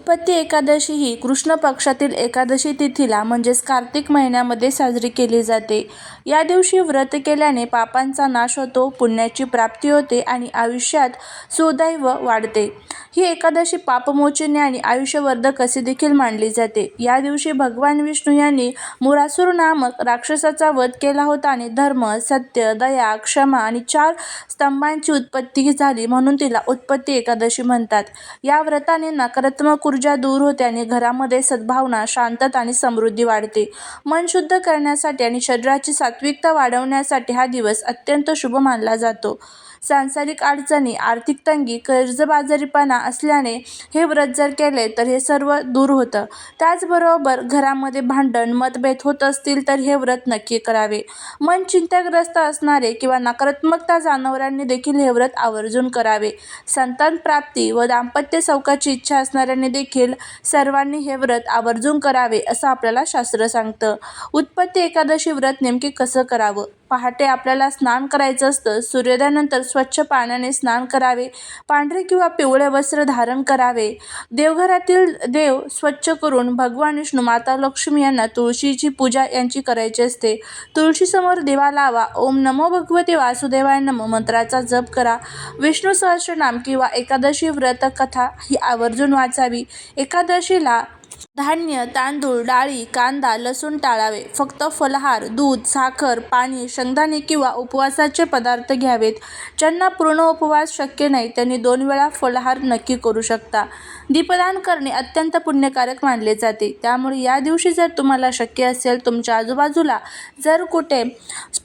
उत्पत्ती एकादशी ही कृष्ण पक्षातील एकादशी तिथीला म्हणजेच कार्तिक महिन्यामध्ये साजरी केली जाते. या दिवशी व्रत केल्याने पापांचा नाश होतो पुण्याची प्राप्ती होते आणि आयुष्यात सुदैव वाढते. ही एकादशी पापमोचने आणि आयुष्यवर्धक असे देखील मानली जाते. या दिवशी भगवान विष्णू यांनी मुरासूर नामक राक्षसाचा वध केला होता आणि धर्म सत्य दया क्षमा आणि चार स्तंभांची उत्पत्ती झाली म्हणून तिला उत्पत्ती एकादशी म्हणतात. या व्रताने नकारात्मक ऊर्जा दूर होते आणि घरामध्ये सद्भावना शांतता आणि समृद्धी वाढते. मन शुद्ध करण्यासाठी आणि शरीराची सात्विकता वाढवण्यासाठी हा दिवस अत्यंत शुभ मानला जातो. सांसारिक अडचणी आर्थिक तंगी कर्जबाजारीपणा असल्याने हे व्रत जर केले तर हे सर्व दूर होतं. त्याचबरोबर घरामध्ये भांडण मतभेद होत असतील तर हे व्रत नक्की करावे. मन चिंताग्रस्त असणारे किंवा नकारात्मकता जाणवणाऱ्यांनी देखील हे व्रत आवर्जून करावे. संतान प्राप्ती व दाम्पत्य चौकाची इच्छा असणाऱ्यांनी देखील सर्वांनी हे व्रत आवर्जून करावे असं आपल्याला शास्त्र सांगतं. उत्पत्ती एकादशी व्रत नेमके कसं करावं? पहाटे आपल्याला स्नान करायचं असतं. सूर्योदयानंतर स्वच्छ पाण्याने स्नान करावे. पांढरे किंवा पिवळे वस्त्र धारण करावे. देवघरातील देव स्वच्छ करून भगवान विष्णू माता लक्ष्मी यांना तुळशीची पूजा यांची करायची असते. तुळशीसमोर दिवा लावा. ओम नमो भगवते वासुदेवाय नमो. मंत्राचा जप करा. विष्णू सहस्रनाम किंवा एकादशी व्रत कथा ही आवर्जून वाचावी. एकादशीला धान्य तांदूळ डाळी कांदा लसूण टाळावे. फक्त फलाहार दूध साखर पाणी शेंगदाणे किंवा उपवासाचे पदार्थ घ्यावेत. ज्यांना पूर्ण उपवास शक्य नाही त्यांनी दोन वेळा फलाहार नक्की करू शकता. दीपदान करणे अत्यंत पुण्यकारक मानले जाते. त्यामुळे या दिवशी जर तुम्हाला शक्य असेल तुमच्या आजूबाजूला जर कुठे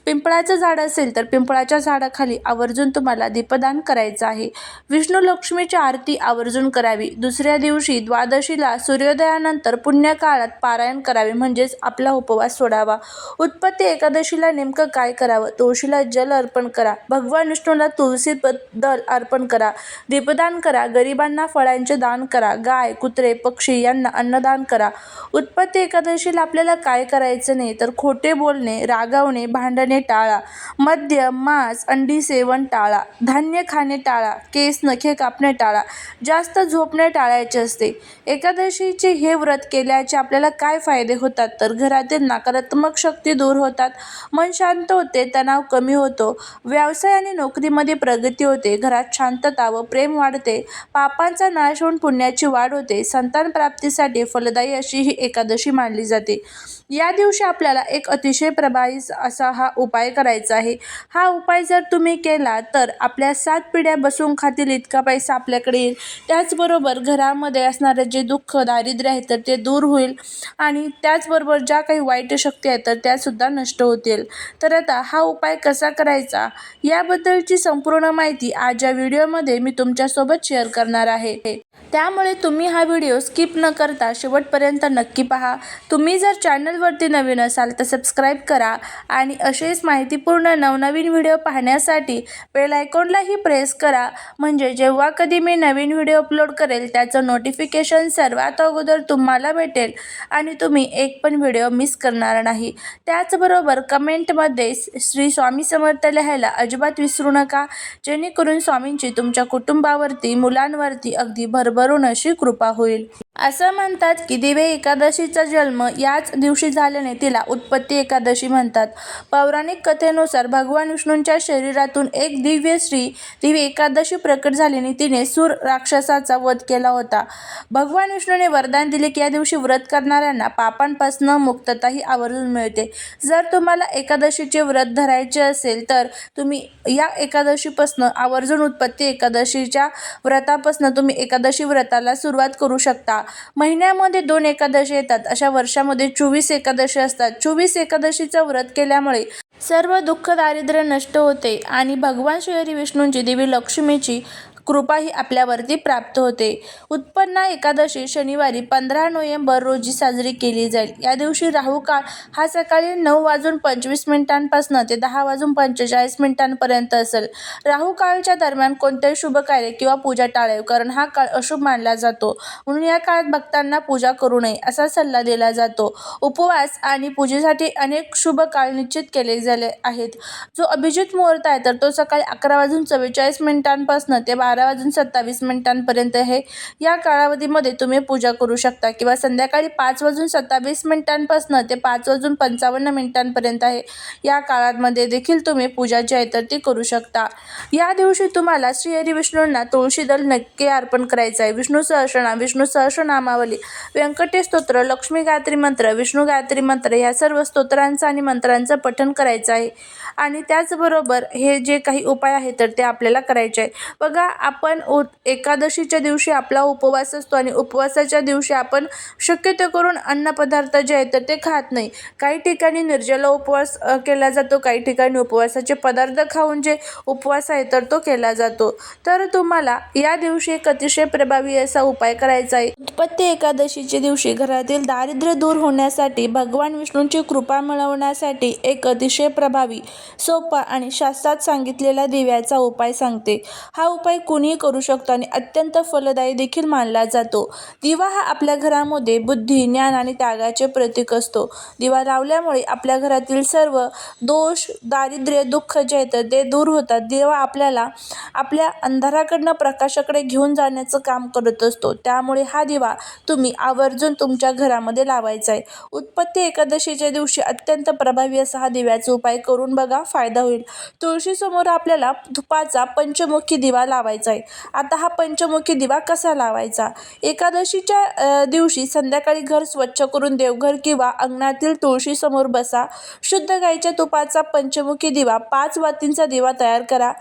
पिंपळाचं झाड असेल तर पिंपळाच्या झाडाखाली आवर्जून तुम्हाला दीपदान करायचं आहे. विष्णू लक्ष्मीची आरती आवर्जून करावी. दुसऱ्या दिवशी द्वादशीला सूर्योदयानंतर पुण्यकाळात पारायण करावे म्हणजेच आपला उपवास सोडावा. उत्पत्ती एकादशीला नेमकं काय करावं? तुळशीला जल अर्पण करा. भगवान विष्णूला तुळसी दल अर्पण करा. दीपदान करा. गरिबांना फळांचे दान करा. गाय कुत्रे पक्षी यांना अन्नदान करा. उत्पत्ती एकादशीला आपल्याला काय करायचं नाही तर खोटे बोलणे रागावणे भांडणे टाळा. मद्य मांस अंडी सेवन टाळा. धान्य खाणे टाळा. केस नखे कापणे टाळा. जास्त झोपणे टाळायचे असते. एकादशीचे हे व्रत केल्याचे आपल्याला काय फायदे होतात? तर घरातील नकारात्मक शक्ती दूर होतात. मन शांत होते तणाव कमी होतो. व्यवसाय आणि नोकरीमध्ये प्रगती होते. घरात शांतता व प्रेम वाढते. पापांचा नाश होऊन पुण्याची वाढ होते. संतान प्राप्तीसाठी फलदायी अशी ही एकादशी मानली जाते. या दिवशी आपल्याला एक अतिशय प्रभावी असा हा उपाय करायचा आहे. हा उपाय जर तुम्ही केला तर आपल्या सात पिढ्या बसून खातील इतका पैसा आपल्याकडे येईल. त्याचबरोबर घरामध्ये असणारे जे दुःख दारिद्र्य आहे तर ते दूर होईल. आणि त्याचबरोबर ज्या काही वाईट शक्ती आहेत तर त्यासुद्धा नष्ट होतील. तर आता हा उपाय कसा करायचा? याबद्दलची संपूर्ण माहिती आज या व्हिडिओमध्ये मी तुमच्यासोबत शेअर करणार आहे. त्यामुळे तुम्ही हा व्हिडिओ स्किप न करता शेवटपर्यंत नक्की पहा. तुम्ही जर चॅनलवरती नवीन असाल तर सबस्क्राईब करा आणि असेच माहितीपूर्ण नवनवीन व्हिडिओ पाहण्यासाठी बेल आयकॉनलाही प्रेस करा. म्हणजे जेव्हा कधी मी नवीन व्हिडिओ अपलोड करेल त्याचं नोटिफिकेशन सर्वात अगोदर तुम्हाला भेटेल. आणि तुम्ही एक पण व्हिडिओ मिस करणार नाही. त्याचबरोबर कमेंटमध्ये श्री स्वामी समर्थ लिहायला अजिबात विसरू नका. जेणेकरून स्वामींची तुमच्या कुटुंबावरती मुलांवरती अगदी भरभरून अशी कृपा होईल. असं म्हणतात की दिवे एकादशीचा जन्म याच दिवशी झाल्याने तिला उत्पत्ती एकादशी म्हणतात. पौराणिक कथेनुसार भगवान विष्णूंच्या शरीरातून एक दिव्य श्री दिवे एकादशी प्रकट झाल्याने तिने सूर राक्षसाचा वध केला होता. भगवान विष्णूने वरदान दिले की या दिवशी व्रत करणाऱ्यांना पापांपासून मुक्तताही आवर्जून मिळते. जर तुम्हाला एकादशीचे व्रत धरायचे असेल तर तुम्ही या एकादशीपासून आवर्जून उत्पत्ती एकादशीच्या व्रतापासून तुम्ही एकादशी व्रताला सुरुवात करू शकता. महिन्यामध्ये दोन एकादशी येतात. अशा वर्षामध्ये चोवीस एकादशी असतात. चोवीस एकादशीचं व्रत केल्यामुळे सर्व दुःख दारिद्र्य नष्ट होते आणि भगवान श्री विष्णूंची देवी लक्ष्मीची कृपाही आपल्यावरती प्राप्त होते. उत्पन्ना एकादशी शनिवारी पंधरा नोव्हेंबर रोजी साजरी केली जाईल. या दिवशी राहू काळ हा सकाळी नऊ वाजून पंचवीस मिनिटांपासून ते दहा वाजून पंचेचाळीस मिनिटांपर्यंत असेल. राहू काळच्या दरम्यान कोणतेही शुभ कार्य किंवा पूजा टाळेव कारण हा काळ अशुभ मानला जातो. म्हणून या काळात भक्तांना पूजा करू नये असा सल्ला दिला जातो. उपवास आणि पूजेसाठी अनेक शुभ काळ निश्चित केले झाले आहेत. जो अभिजित मुहूर्त आहे तर तो सकाळी अकरा वाजून चव्वेचाळीस मिनिटांपासून ते बारा बारा वाजून सत्तावीस मिनिटांपर्यंत आहे. या कालावधीमध्ये तुम्ही पूजा करू शकता किंवा संध्याकाळी पाच वाजून सत्तावीस मिनिटांपासून ते पाच वाजून पंचावन्न मिनिटांपर्यंत आहे. या काळामध्ये देखील तुम्ही पूजा जी आहे तर ती करू शकता. या दिवशी तुम्हाला श्रीहरी विष्णूंना तुळशी दल नक्की अर्पण करायचं आहे. विष्णू सहस्रनाम विष्णू सहस्रनामावली व्यंकटेश स्तोत्र लक्ष्मी गायत्री मंत्र विष्णू गायत्री मंत्र या सर्व स्तोत्रांचं आणि मंत्रांचं पठण करायचं आहे. आणि त्याचबरोबर हे जे काही उपाय आहेत तर ते आपल्याला करायचे आहे. बघा आपण उ एकादशीच्या दिवशी आपला उपवास असतो आणि उपवासाच्या दिवशी आपण शक्यतो करून अन्नपदार्थ जे आहेत तर ते खात नाही. काही ठिकाणी निर्जला उपवास केला जातो काही ठिकाणी उपवासाचे पदार्थ खाऊन जे उपवास आहे तर तो केला जातो. तर तुम्हाला या दिवशी एक अतिशय प्रभावी असा उपाय करायचा आहे. उत्पत्ती एकादशीच्या दिवशी घरातील दारिद्र्य दूर होण्यासाठी भगवान विष्णूंची कृपा मिळवण्यासाठी एक अतिशय प्रभावी सोपा आणि शास्त्रात सांगितलेला दिव्याचा उपाय सांगते. हा उपाय कुणीही करू शकतो आणि अत्यंत फलदायी देखील मानला जातो. दिवा हा आपल्या घरामध्ये बुद्धी ज्ञान आणि त्यागाचे प्रतीक असतो. दिवा लावल्यामुळे आपल्या घरातील सर्व दोष दारिद्र्य दुःख जे येतं ते दूर होतात. दिवा आपल्याला आपल्या अंधाराकडनं प्रकाशाकडे घेऊन जाण्याचं काम करत असतो. त्यामुळे हा दिवा तुम्ही आवर्जून तुमच्या घरामध्ये लावायचा आहे. उत्पत्ती एकादशीच्या दिवशी अत्यंत प्रभावी असा हा दिव्याचा उपाय करून बघा फायदा होईल. तुळशीसमोर आपल्याला धुपाचा पंचमुखी दिवा लावायचा आहे आता हा पंचमुखी दिवा कसा लावायचा? एकादशीच्या दिवशी संध्याकाळी घर स्वच्छ करून देवघर किंवा अंगणातील तुळशीसमोर बसा. शुद्ध गाईच्या तुपाचा पंचमुखी दिवा पाच वातींचा दिवा तयार करा.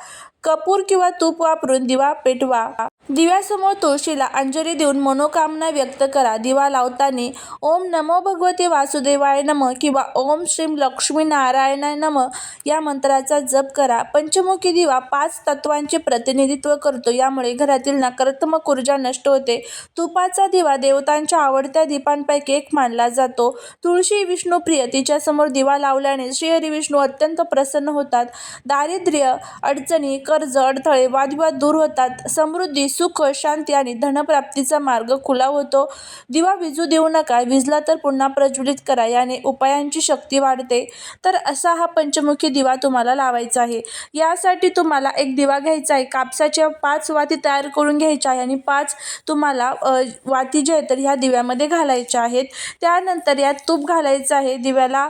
कपूर किंवा तूप वापरून दिवा पेटवा. दिव्यासमोर तुळशीला अंजली देऊन मनोकामना व्यक्त करा. दिवा लावताना ओम नमो भगवते वासुदेवाय नम किंवा ओम श्रीम लक्ष्मी नारायणाय नम या मंत्राचा जप करा. पंचमुखी दिवा पाच तत्वांचे प्रतिनिधित्व करतो. यामुळे घरातील नकारात्मक ऊर्जा नष्ट होते. तुपाचा दिवा देवतांच्या आवडत्या दीपांपैकी एक मानला जातो. तुळशी विष्णुप्रिय तिच्यासमोर दिवा लावल्याने श्रीहरी विष्णू अत्यंत प्रसन्न होतात. दारिद्र्य अडचणी कर्ज अडथळे वादविवाद दूर होतात. समृद्धी सुख शांती आणि धनप्राप्तीचा मार्ग खुला होतो. दिवा विजू देऊ नका विजला तर पुन्हा प्रज्वलित करा याने उपायांची शक्ती वाढते. तर असा हा पंचमुखी दिवा तुम्हाला लावायचा आहे. यासाठी तुम्हाला एक दिवा घ्यायचा आहे. कापसाच्या पाच वाती तयार करून घ्यायच्या आहे आणि पाच तुम्हाला वाती जे आहेत तर ह्या दिव्यामध्ये घालायच्या आहेत. त्यानंतर यात तूप घालायचं आहे. दिव्याला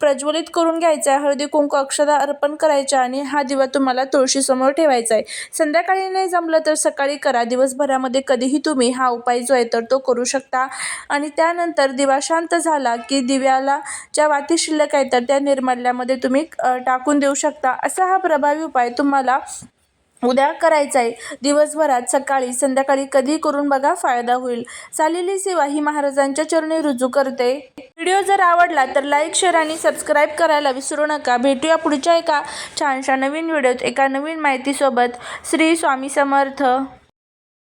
प्रज्वलित करून घ्यायचं आहे. हळदी कुंकू अक्षता अर्पण करायच्या आणि हा दिवा तुम्हाला तुळशी समोर ठेवायचा आहे संध्याकाळी नाही जमलं तर सकाळी करा. दिवसभरामध्ये कधीही तुम्ही हा उपाय जो आहे तर तो करू शकता. आणि त्यानंतर दिवा शांत झाला की दिव्याला ज्या वाती शिल्लक आहे तर त्या निर्मल्यामध्ये तुम्ही टाकून देऊ शकता. असा हा प्रभावी उपाय तुम्हाला उद्या करायचा आहे. दिवसभरात सकाळी संध्याकाळी कधी करून बघा फायदा होईल. चालेली सेवा ही महाराजांच्या चरणी रुजू करते. व्हिडिओ जर आवडला तर लाईक शेअर आणि सबस्क्राईब करायला विसरू नका. भेटूया पुढच्या एका छानशा नवीन व्हिडिओत एका नवीन माहितीसोबत. श्री स्वामी समर्थ.